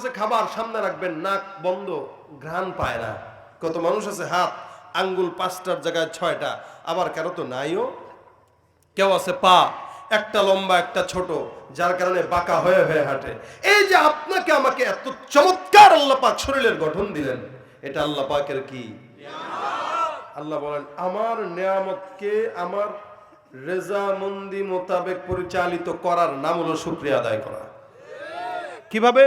আছে খাবার সামনে রাখবেন, নাক বন্ধ, ঘ্রাণ পায় না। কত মানুষ আছে, হাত, আঙ্গুল পাঁচটার জায়গায় ছয়টা, আবার কারও তো নাইও? কেউ আছে পা, একটা লম্বা, একটা ছোট, যার কারণে বাঁকা হয়ে হয়ে হাঁটে। এই যে আপনাকে আমাকে এত চমৎকার আল্লাহ পাক শরীরের গঠন দিলেন, এটা আল্লাহ পাকের কি? আল্লাহ বলেন, আমার নিয়ামতকে আমার রেজামন্দি মোতাবেক পরিচালিত করার নাম হলো শুক্রিয়া আদায় করা। কীভাবে?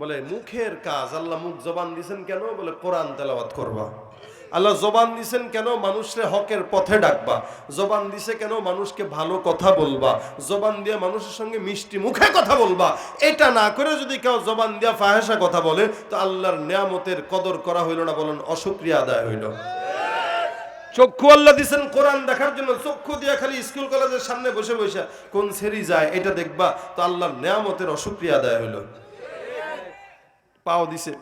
বলে, মুখের কাজ, আল্লাহ মুখ জবান দিছেন কেন? বলে, কোরআন তেলাওয়াত করবা। আল্লাহ জবান দিছেন কেন? মানুষরে হকের পথে ডাকবা। জবান দিছে কেন? মানুষকে ভালো কথা বলবা। জবান দিয়ে মানুষের সঙ্গে মিষ্টি মুখে কথা বলবা। এটা না করে যদি কেউ জবান দিয়া ফাহেসা কথা বলে, তো আল্লাহর নিয়ামতের কদর করা হইল না, বলেন অসুক্রিয়া আদায় হইল। চক্ষু আল্লাহ দিছেন কোরআন দেখার জন্য, চক্ষু দিয়া খালি স্কুল কলেজের সামনে বসে বসে, কোন সেরি যায়, এটা দেখবা, তো আল্লাহর নিয়ামতের অসুক্রিয়া আদায় হইল। পাও দিছে।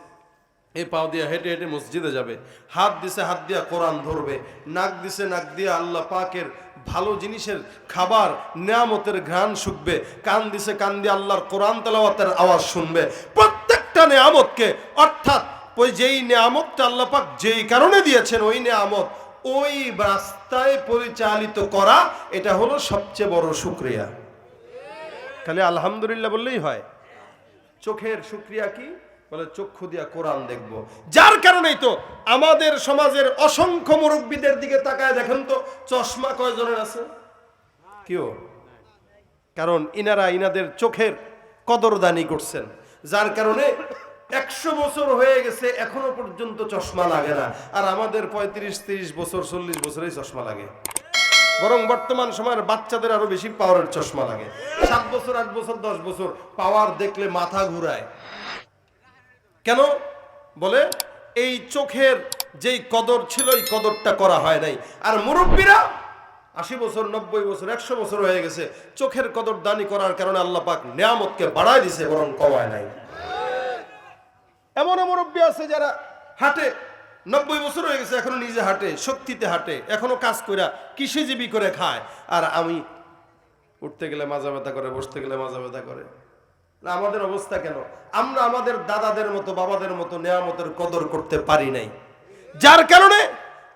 এই পাও দিয়ে হেঁটে হেঁটে মসজিদে যাবে। হাত দিছে, হাত দিয়া কোরআন ধরবে। নাক দিছে, নাক দিয়ে আল্লাহ পাকের ভালো জিনিসের খাবার, নিয়ামতের ঘ্রাণ শুকবে। কান দিছে, কান দিয়ে আল্লাহর কোরআন তেলাওয়াতের আওয়াজ শুনবে। প্রত্যেকটা নিয়ামতকে, অর্থাৎ ওই যেই নিয়ামতটা আল্লাহ পাক যেই কারণে দিয়েছেন, ওই নিয়ামত ওই রাস্তায় পরিচালিত করা, এটা হলো সবচেয়ে বড় শুক্রিয়া। খালি আলহামদুলিল্লাহ বললেই হয়। চোখের শুক্রিয়া কি? বলে, চক্ষু দিয়া কোরআন দেখব। যার কারণেই তো আমাদের সমাজের অসংখ্য মুরব্বীদের দিকে তাকায় দেখেন তো, চশমা কয়জনের আছে? কেউ কারণ ইনারা ইনাদের চোখের কদরদানি করছেন, যার কারণে একশো বছর হয়ে গেছে, এখনও পর্যন্ত চশমা লাগে না। আর আমাদের পঁয়ত্রিশ, তিরিশ বছর, চল্লিশ বছরেই চশমা লাগে। বরং বর্তমান সময়ের বাচ্চাদের আরও বেশি পাওয়ারের চশমা লাগে। সাত বছর, আট বছর, দশ বছর পাওয়ার দেখলে মাথা ঘুরায়। কেন? বলে, এই চোখের যেই কদর ছিল, এই কদরটা করা হয় নাই। আর মুরব্বীরা, আশি বছর, নব্বই বছর, একশো বছর হয়ে গেছে, চোখের কদর দানি করার কারণে আল্লাহ পাক নিয়ামতকে বাড়ায় দিছে, বরং কমায় নাই। এমন মুরব্বী আছে যারা হাঁটে, নব্বই বছর হয়ে গেছে, এখনও নিজে হাঁটে, শক্তিতে হাঁটে, এখনও কাজ করে কৃষিজীবী করে খায়। আর আমি উঠতে গেলে মাজা ব্যথা করে, বসতে গেলে মাজা ব্যথা করে। না, আমাদের অবস্থা কেন? আমরা আমাদের দাদাদের মতো, বাবাদের মতো নেয়ামতের কদর করতে পারি নাই। যার কারণে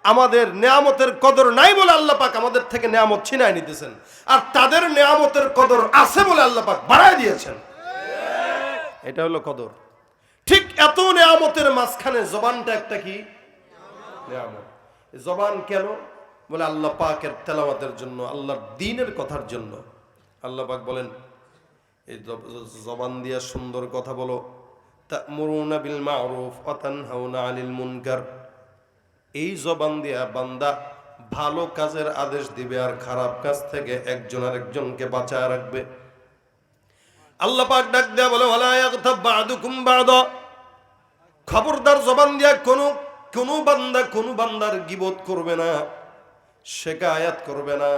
আমাদের নেয়ামতের কদর নাই বলে আল্লাহ পাক আমাদের থেকে নেয়ামত ছিনায় নিতেছেন। আর তাদের নেয়ামতের কদর আছে বলে আল্লাহ পাক বাড়ায় দিয়েছেন। এটা হলো কদর। ঠিক এত নেয়ামতের মাঝখানে জবানটা একটা কি? নেয়ামত। জবান কেন? বলে আল্লাহ পাকের জন্য, আল্লাহর দিনের কথার জন্য। আল্লাহ পাক বলেন এই জবান দিয়া সুন্দর কথা বলো। তা'মুরুনা বিল মা'রুফ ওয়া তানহাউনা মুনকার। এই জবান দিয়া বান্দা ভালো কাজের আদেশ দিবে আর খারাপ কাজ থেকে একজন আরেকজনকে বাঁচায় রাখবে। আল্লাহ ডাক দেয়া বলে খবরদার জবান দিয়া কোনো কোনো বান্দা কোনো বান্দার গিবত করবে না শেখায়াত করবে না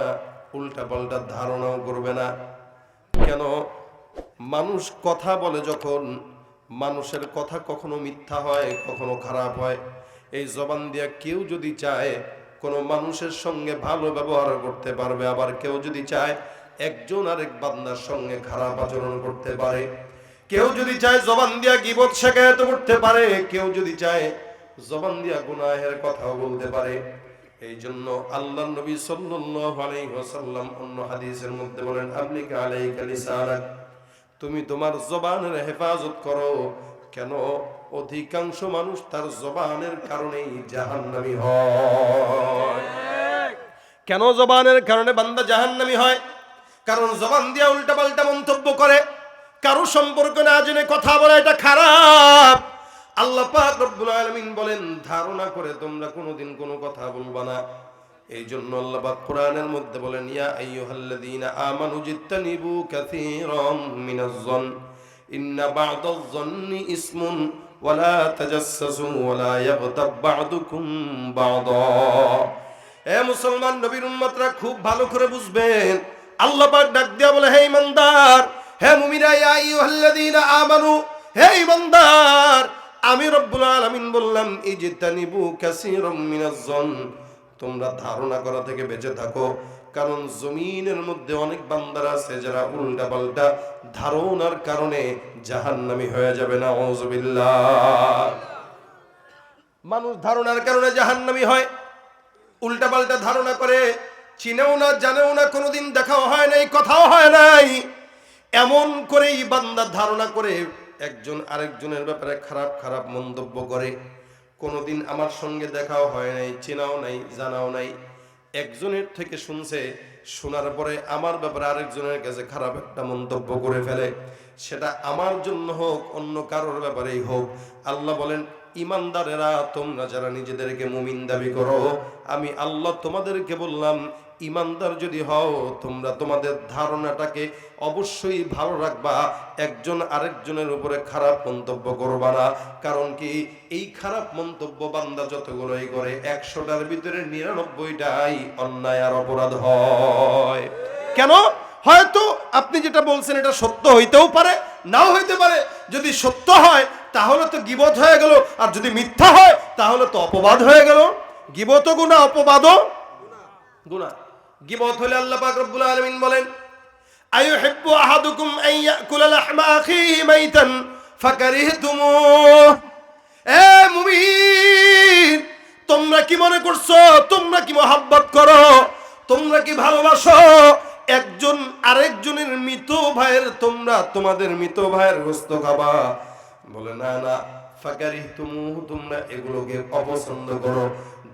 উল্টা পাল্টা ধারণাও করবে না। কেন? মানুষ কথা বলে যখন, মানুষের কথা কখনো মিথ্যা হয়, কখনো খারাপ হয়। এই জবান দিয়া কেউ যদি চায়, কোনো মানুষের সঙ্গে ভালো ব্যবহার করতে পারবে, আবার কেউ যদি চায়, একজন আরেক বান্দার সঙ্গে খারাপ আচরণ করতে পারে। কেউ যদি চায় জবান দিয়া গিবত শেখায়ত করতে পারে, কেউ যদি চায় জবান দিয়া গুনাহের কথাও বলতে পারে। এই জন্য আল্লাহ নবী সাল্লাল্লাহু আলাইহি ওয়াসাল্লাম অন্য হাদিসের মধ্যে বলেন আপনি আলাইকা লিসানাক। তুমি তোমার জবানের হেফাজত করো। কেন? অধিকাংশ মানুষ তার জবানের কারণেই জাহান্নামী হয়। কেন জবানের কারণে বান্দা জাহান্নামী হয়? কারণ জবান দিয়া উল্টা পাল্টা মন্তব্য করে। কারও সম্পর্ক না জেনে কথা বলা এটা খারাপ। আল্লাহ পাক রব্বুল আলামিন বলেন, ধারণা করে তোমরা কোনোদিন কোনো কথা বলবা না। এই জন্য আল্লাহ কোরআনের মধ্যে বলেন, ইয়া আইয়ুহাল্লাযীনা আমানু জিত্তানিবু কাসীরাম মিনাজ-জন ইন্না বা'দাজ-জন্নি ইসমুন ওয়ালা তাজাসসাসু ওয়ালা ইয়াগতাব বা'দুকুম বা'দা। এ মুসলমান নবীর উম্মতরা খুব ভালো করে বুঝবেন। আল্লাহ পাক ডাক দিয়া বলে, হে ইমানদার, হে মুমিনা ইয়া আইয়ুহাল্লাযীনা আমানু, হে ইমানদার, আমি রব্বুল আলামিন বললাম, ইজতানিবু কাসীরাম মিনাজ-জন তোমরা ধারণা করা থেকে বেঁচে থাকো। কারণ জমিনের মধ্যে অনেক বান্দার আছে যারা উল্টা পাল্টা ধারণার কারণে জাহান্নামি হয়ে যাবে না মানুষ ধারণার কারণে জাহান্নামি হয় উল্টা পাল্টা ধারণা করে। চিনেও না, জানেও না, কোনোদিন দেখাও হয় নাই, কথাও হয় নাই। এমন করেই বান্দা ধারণা করে একজন আরেকজনের ব্যাপারে খারাপ খারাপ মন্তব্য করে। কোনোদিন আমার সঙ্গে দেখাও হয় নাই, চেনাও নাই, জানাও নাই। একজনের থেকে শুনছে, শোনার পরে আমার ব্যাপারে আরেকজনের কাছে খারাপ একটা মন্তব্য করে ফেলে। সেটা আমার জন্য হোক, অন্য কারোর ব্যাপারেই হোক। আল্লাহ বলেন ইমানদারেরা, তোমরা যারা নিজেদেরকে মুমিন দাবি করো, আমি আল্লাহ তোমাদেরকে বললাম, ইমানদার যদি হও, তোমরা তোমাদের ধারণাটাকে অবশ্যই ভালো রাখবা, একজন আরেকজনের উপরে খারাপ মন্তব্য করবা না। কারণ কি, এই খারাপ মন্তব্য বান্দা যতগুলোই করে, একশোটার ভিতরে নিরানব্বইটাই অন্যায় আর অপরাধ হয়। কেন? হয়তো আপনি যেটা বলছেন এটা সত্য হইতেও পারে, নাও হইতে পারে। যদি সত্য হয় তাহলে তো গিবত হয়ে গেল। আর যদি মিথ্যা হয়, তাহলে তো অপবাদ হয়ে গেল। গিবত গুণা অপবাদও গুণা। গিবত হলে আল্লাহ পাক রব্বুল আলামিন বলেন আইয়ুহিব্বু আহাদুকুম আন ইয়াকুলা লাহমা আখিহি মাইতান ফাকারিহতুমুহ এ মুমিন, তোমরা কি মনে করছ? তোমরা কি মহাব্বত করো? তোমরা কি ভালোবাসো? একজন আরেকজনের মৃত ভাইয়ের তোমরা তোমাদের মৃত ভাইয়ের গোস্ত খাবা। বলে, না না ফাকারি তুমু তোমরা এগুলোকে অপছন্দ করো।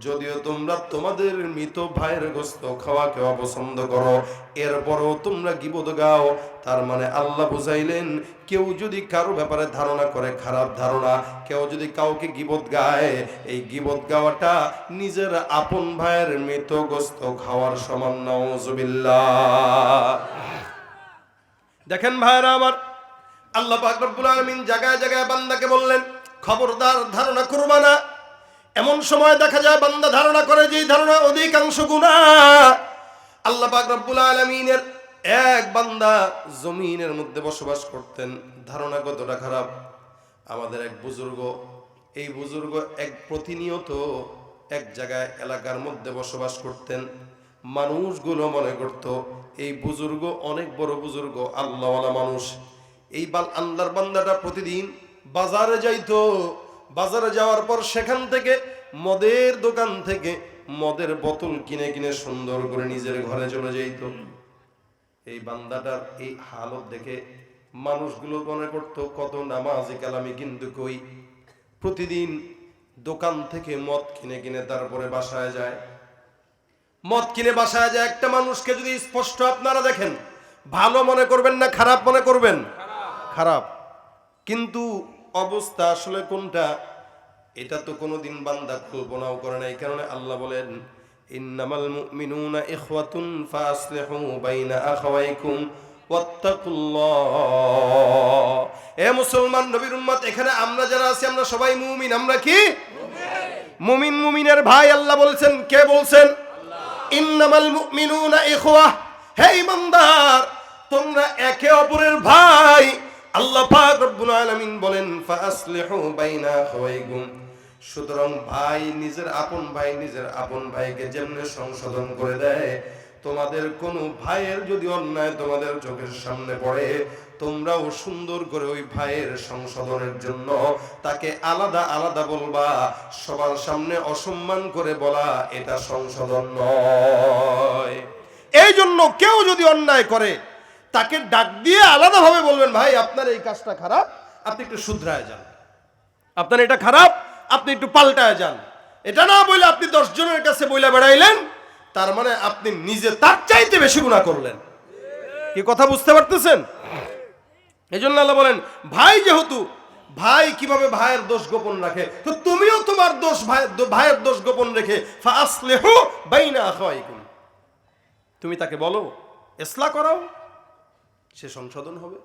যদিও তোমরা তোমাদের মৃত ভাইয়ের গোস্ত খাওয়াকে অপছন্দ করো, এরপরও তোমরা গিবদ গাও। তার মানে আল্লাহ বুঝাইলেন, কেউ যদি কারও ব্যাপারে ধারণা করে খারাপ ধারণা, কেউ যদি কাউকে গিবদ গায়, এই গিবদ গাওয়াটা নিজের আপন ভাইয়ের মৃত গোস্ত খাওয়ার সমান, নাউজুবিল্লাহ। দেখেন ভাইরা আমার আল্লাহ পাক রব্বুল আলামিন জায়গায় জায়গায় বান্দাকে বললেন, খবরদার ধারণা করবা না। এমন সময় দেখা যায় বান্দা ধারণা করে যে ধারণা অধিকাংশ গুণা আল্লাহ পাক রব্বুল আলামিনের এক বান্দা জমিনের মধ্যে বসবাস করতেন। ধারণা কতটা খারাপ। আমাদের এক বুজুর্গ, এই বুজুর্গ এক প্রতিনিয়ত এক জায়গায় এলাকার মধ্যে বসবাস করতেন। মানুষগুলো মনে করত, এই বুজুর্গ অনেক বড় বুজুর্গ, আল্লাহওয়ালা মানুষ। এই বাল আল্লাহর বান্দাটা প্রতিদিন বাজারে যাইতো। বাজারে যাওয়ার পর সেখান থেকে মদের দোকান থেকে মদের বোতল কিনে কিনে সুন্দর করে নিজের ঘরে চলে যাইত। এই বান্দাটার এই হালত দেখে মানুষগুলো মনে করতো, কত নামাজি কালামি কিন্তু কই? প্রতিদিন দোকান থেকে মদ কিনে কিনে তারপরে বাসায় যায়। মদ কিনে বাসায় যায়। একটা মানুষকে যদি স্পষ্ট আপনারা দেখেন, ভালো মনে করবেন না খারাপ মনে করবেন? খারাপ। কিন্তু অবস্থা আসলে কোনটা? এটা তো কোনোদিন বান্দা কল্পনাও করে না এই কারণে আল্লাহ বলেন ইন্নামাল মুমিনুনা ইখওয়াতুন ফাসলিহু বাইনা আখাওয়াইকুম ওয়াত্তাকুল্লাহ। এ মুসলমান নবীর উম্মত এখানে আমরা যারা আছি আমরা সবাই মুমিন। আমরা কি? মুমিন মুমিনের ভাই আল্লাহ বলছেন। কে বলছেন? ইন্নামাল মুমিনুনা ইখওয়া। হে ইমানদার তোমরা একে অপরের ভাই। আল্লাহ পাক রব্বুল আলামিন বলেন ফাসলিহু বাইনা আখাওয়াইকুম। সুতরাং ভাই নিজের আপন ভাই নিজের আপন ভাইকে যেমনি সংশোধন করে দেয়, তোমাদের কোনো ভাইয়ের যদি অন্যায় তোমাদের চোখের সামনে পড়ে, তোমরাও সুন্দর করে ওই ভাইয়ের সংশোধনের জন্য তাকে আলাদা আলাদা বলবা, সবার সামনে অসম্মান করে বলা এটা সংশোধন নয়। এই জন্য কেউ যদি অন্যায় করে তাকে ডাক দিয়ে আলাদাভাবে বলবেন, ভাই, আপনার এই কাজটা খারাপ, আপনি একটু শুধরায় যান। আপনার এটা খারাপ, আপনি একটু পাল্টায় যান। এটা না বলে আপনি দশ জনের কাছে বইলা বেড়াইলেন, তার মানে আপনি নিজে তার চাইতে বেশি গুণা করলেন। কি কথা বুঝতে পারতেছেন? এই জন্য আল্লাহ বলেন, ভাই যেহেতু, ভাই কীভাবে ভাইয়ের দোষ গোপন রাখে, তো তুমিও তোমার দোষ ভাই, ভাইয়ের দোষ গোপন রেখে ফাসলেহু বাইনা তুমি তাকে বলো, এসলা করাও। সে সংশোধন হবে।